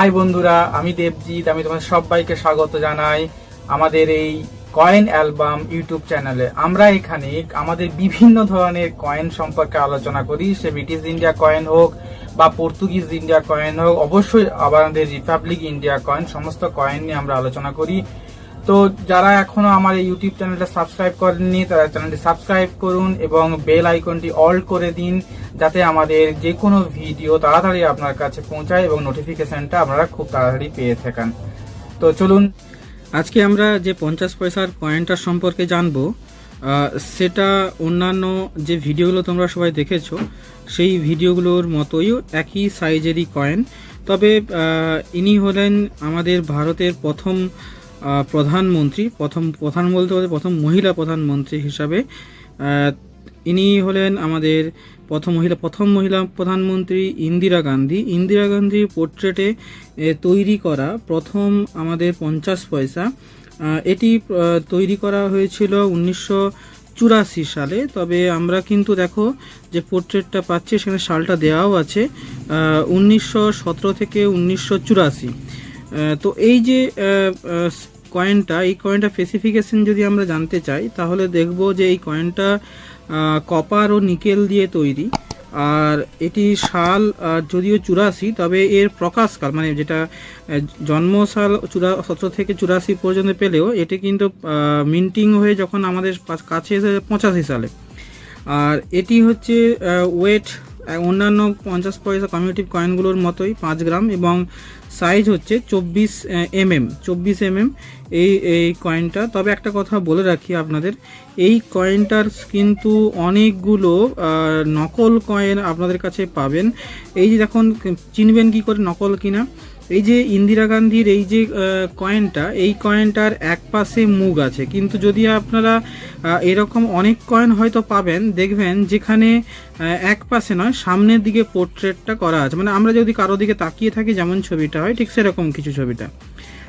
High বন্ধুরা, আমি দেবজিৎ, আমি তোমাদের সবাইকে স্বাগত জানাই আমাদের এই কয়েন অ্যালবাম ইউটিউব চ্যানেলে। আমরা এখানে আমাদের বিভিন্ন ধরনের কয়েন সম্পর্কে আলোচনা করি, সে ব্রিটিশ ইন্ডিয়া কয়েন হোক বা পর্তুগিজ ইন্ডিয়া কয়েন হোক, অবশ্যই আমাদের রিপাবলিক ইন্ডিয়া কয়েন, সমস্ত কয়েন নিয়ে আমরা আলোচনা করি। তো যারা এখনও আমার এই ইউটিউব চ্যানেলটা সাবস্ক্রাইব করেননি, তারা চ্যানেলটি সাবস্ক্রাইব করুন এবং বেল আইকনটি অল করে দিন, যাতে আমাদের যে কোনো ভিডিও তাড়াতাড়ি আপনার কাছে পৌঁছায় এবং নোটিফিকেশনটা আপনারা খুব তাড়াতাড়ি পেয়ে থাকেন। তো চলুন, আজকে আমরা যে পঞ্চাশ পয়সার কয়েনটার সম্পর্কে জানব সেটা অন্যান্য যে ভিডিওগুলো তোমরা সবাই দেখেছ, সেই ভিডিওগুলোর মতোই একই সাইজেরই কয়েন তবে ইনি হলেন আমাদের ভারতের প্রথম প্রধানমন্ত্রী, প্রথম প্রধান বলতে বলতে প্রথম মহিলা প্রধানমন্ত্রী হিসাবে ইনি হলেন আমাদের প্রথম মহিলা প্রথম মহিলা প্রধানমন্ত্রী ইন্দিরা গান্ধী। ইন্দিরা গান্ধীর পোর্ট্রেটে তৈরি করা প্রথম আমাদের পঞ্চাশ পয়সা এটি তৈরি করা হয়েছিল উনিশশো চুরাশি সালে। তবে আমরা কিন্তু দেখো যে পোর্ট্রেটটা পাচ্ছি, সেখানে সালটা দেওয়াও আছে উনিশশো সতেরো থেকে উনিশশো চুরাশি। তো এই যে কয়েনটা এই কয়েনটা স্পেসিফিকেশন যদি আমরা জানতে চাই, তাহলে দেখব যে এই কয়েনটা কপার ও নিকেল দিয়ে তৈরি। আর এটি সাল যদিও চুরাশি, তবে এর প্রকাশকাল মানে যেটা জন্মসাল চুরা, সতেরো থেকে চুরাশি পর্যন্ত পেলেও, এটি কিন্তু মিন্টিং হয়ে যখন আমাদের কাছে এসে পঁচাশি সালে। আর এটি হচ্ছে ওয়েট অন্যান্য পঞ্চাশ পয়সা কমিউনিটি কয়েনগুলোর মতোই পাঁচ গ্রাম এবং সাইজ হচ্ছে চব্বিশ এমএম চব্বিশ এমএম এই এই কয়েনটা তবে একটা কথা বলে রাখি আপনাদের, এই কয়েনটার কিন্তু অনেকগুলো নকল কয়েন আপনাদের কাছে পাবেন। এই যে এখন চিনবেন কি করে নকল কিনা? এই যে ইন্দিরা গান্ধীর এই যে কয়েনটা এই কয়েনটার এক পাশে মুগ আছে। কিন্তু যদি আপনারা এরকম অনেক কয়েন হয়তো পাবেন, দেখবেন যেখানে এক পাশে নয়, সামনের দিকে পোর্ট্রেটটা করা আছে। মানে আমরা যদি কারও দিকে তাকিয়ে থাকি, যেমন ছবিটা হয়, ঠিক সেরকম কিছু ছবিটা।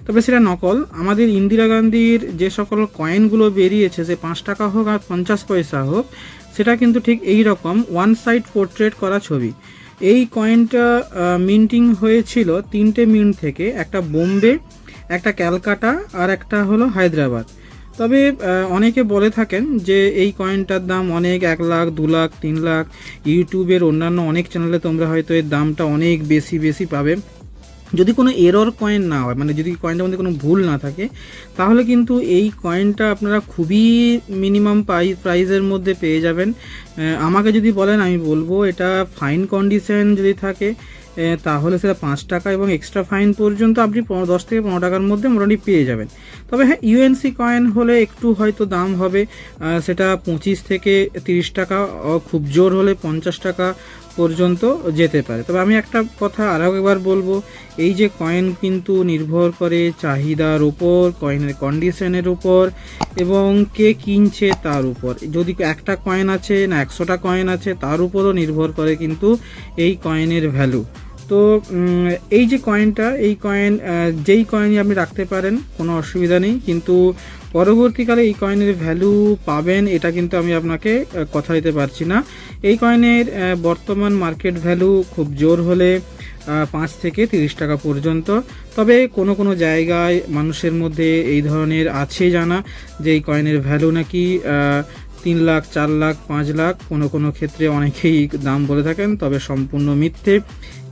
তবে সেটা নকল। আমাদের ইন্দিরা গান্ধীর যে সকল কয়েনগুলো বেরিয়েছে, সে পাঁচ টাকা হোক আর পঞ্চাশ পয়সা হোক, সেটা কিন্তু ঠিক এই রকম ওয়ান সাইড পোর্ট্রেট করা ছবি। এই কয়েনটা মিন্টিং হয়েছিল তিনটে মিন্ট থেকে, একটা বোম্বে, একটা ক্যালকাটা আর একটা হলো হায়দ্রাবাদ। তবে অনেকে বলে থাকেন যে এই কয়েনটার দাম অনেক, এক লাখ, দু লাখ, তিন লাখ। ইউটিউবের অন্যান্য অনেক চ্যানেলে তোমরা হয়তো এর দামটা অনেক বেশি বেশি পাবে। যদি কোনো এরর কয়েন না হয় মানে যদি কয়েনটার মধ্যে কোনো ভুল না থাকে, তাহলে কিন্তু এই কয়েনটা আপনারা খুবই মিনিমাম প্রাইসের মধ্যে পেয়ে যাবেন। আমাকে যদি বলেন, আমি বলব এটা ফাইন কন্ডিশন যদি থাকে তাহলে সেটা পাঁচ টাকা এবং এক্সট্রা ফাইন পর্যন্ত আপনি দশ থেকে পনেরো টাকার মধ্যে মোটামুটি পেয়ে যাবেন। তবে হ্যাঁ ইউএনসি কয়েন হলে একটু হয়তো দাম হবে সেটা পঁচিশ থেকে তিরিশ টাকা খুব জোর হলে পঞ্চাশ টাকা পর্যন্ত যেতে পারে। তবে আমি একটা কথা আরও একবার বলব, এই যে কয়েন কিন্তু নির্ভর করে চাহিদার উপর কয়েনের কন্ডিশনের উপর এবং কে কিনছে তার উপর। যদি একটা কয়েন আছে না একশোটা কয়েন আছে, তার উপরও নির্ভর করে কিন্তু এই কয়েনের ভ্যালু তো এই যে কয়েনটা এই কয়েন যেই কয়েনই আপনি রাখতে পারেন, কোনো অসুবিধা নেই। কিন্তু পরবর্তীকালে এই কয়েনের ভ্যালু পাবেন, এটা কিন্তু আমি আপনাকে কথা দিতে পারছি না। এই কয়েনের বর্তমান মার্কেট ভ্যালু খুব জোর হলে পাঁচ থেকে তিরিশ টাকা পর্যন্ত। তবে কোনো কোনো জায়গায় মানুষের মধ্যে এই ধরনের আছে জানা যে এই কয়েনের ভ্যালু নাকি তিন লাখ, চার লাখ, পাঁচ লাখ কোনো কোনো ক্ষেত্রে অনেকেই দাম বলে থাকেন, তবে সম্পূর্ণ মিথ্যে।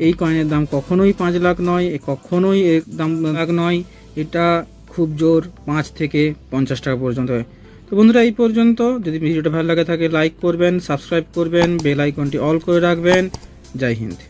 এই কয়েনের দাম কখনোই পাঁচ লাখ নয় কখনোই এর দাম লাখ নয়, এটা খুব জোর পাঁচ থেকে পঞ্চাশ টাকা পর্যন্ত হয়। তো বন্ধুরা, এই পর্যন্ত। যদি ভিডিওটা ভালো লাগে থাকে, লাইক করবেন, সাবস্ক্রাইব করবেন, বেল আইকনটি অল করে রাখবেন। জয় হিন্দ।